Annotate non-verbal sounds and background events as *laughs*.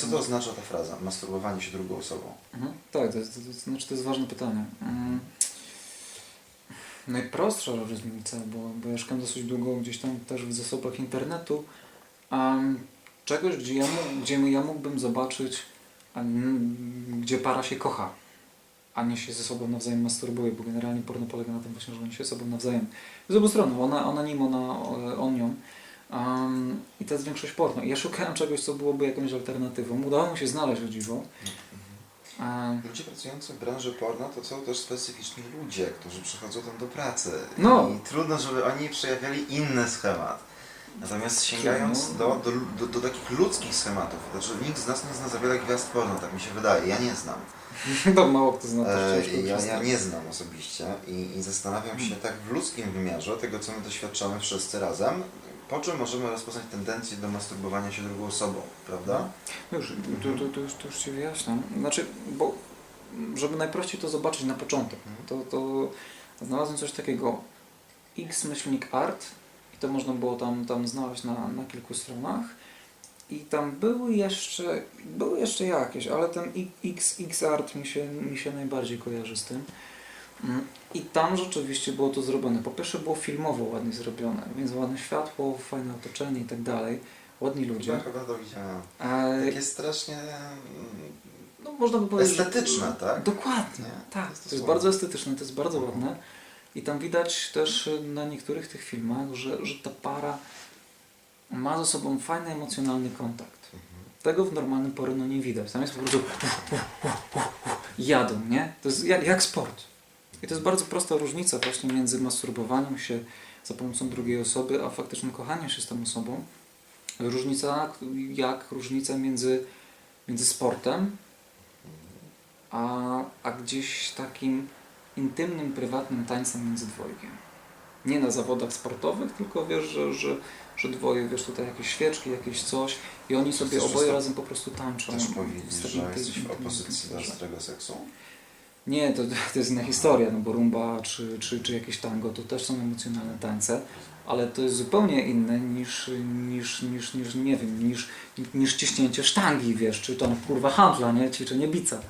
Co to oznacza ta fraza? Masturbowanie się drugą osobą. Mhm. Tak, to, jest, to, to, znaczy to jest ważne pytanie. Mm. Najprostsza różnica, bo, bo ja szukam dosyć długo gdzieś tam też w zasobach internetu um, czegoś, gdzie ja, gdzie ja mógłbym zobaczyć, gdzie para się kocha, a nie się ze sobą nawzajem masturbuje, bo generalnie porno polega na tym właśnie, że oni się ze sobą nawzajem, z obu stron, ona, ona nim, ona, on nią. Um, I to jest większość porno. I ja szukałem czegoś, co byłoby jakąś alternatywą. Udało mi się znaleźć o dziwo. Um, Ludzie pracujący w branży porno to są też specyficzni ludzie, którzy przychodzą tam do pracy. No. I trudno, żeby oni przejawiali inny schemat. Natomiast sięgając do, do, do, do takich ludzkich schematów, znaczy nikt z nas nie zna za wiele gwiazd porno, tak mi się wydaje, ja nie znam. *laughs* to mało kto zna też E, ja, ja nie znam osobiście i, i zastanawiam się tak w ludzkim wymiarze tego, co my doświadczamy wszyscy razem, po czym możemy rozpoznać tendencję do masturbowania się drugą osobą, prawda? Już, tu, tu, tu, już, tu już Ci wyjaśniam. Znaczy, bo żeby najprościej to zobaczyć na początek, Mhm. to, to znalazłem coś takiego x myślnik art i to można było tam, tam znaleźć na, na kilku stronach i tam były jeszcze, były jeszcze jakieś, ale ten x, x art mi się, mi się najbardziej kojarzy z tym. Mm, I tam rzeczywiście było to zrobione. Po pierwsze było filmowo ładnie zrobione, więc ładne światło, fajne otoczenie i tak dalej. Ładni ludzie. Chyba, chyba to widziałem. E, Takie strasznie mm, no, można by powiedzieć, że- estetyczne, tak? Dokładnie, Nie? tak. To jest to To jest bardzo estetyczne, to jest bardzo Mhm. ładne. I tam widać też y, na niektórych tych filmach, że, że ta para ma ze sobą fajny emocjonalny kontakt. Mhm. Tego w normalnym porno nie widać. Tam jest po prostu *laughs* jadą, nie? To jest jak, jak sport. I to jest bardzo prosta różnica właśnie między masturbowaniem się za pomocą drugiej osoby, a faktycznym kochaniem się z tą osobą. Różnica jak różnica między, między sportem a, a gdzieś takim intymnym, prywatnym tańcem między dwojgiem. Nie na zawodach sportowych, tylko wiesz, że, że, że dwoje, wiesz, tutaj jakieś świeczki, jakieś coś i oni sobie oboje razem po prostu tańczą. Chcesz powiedzieć, że jesteś w opozycji do ostrego seksu? Nie, to, to jest inna historia, no bo rumba czy, czy, czy jakieś tango to też są emocjonalne tańce, ale to jest zupełnie inne niż, niż, niż, niż nie wiem, niż, niż ciśnięcie sztangi, wiesz, czy tam kurwa handla, nie, ćwiczenie bica.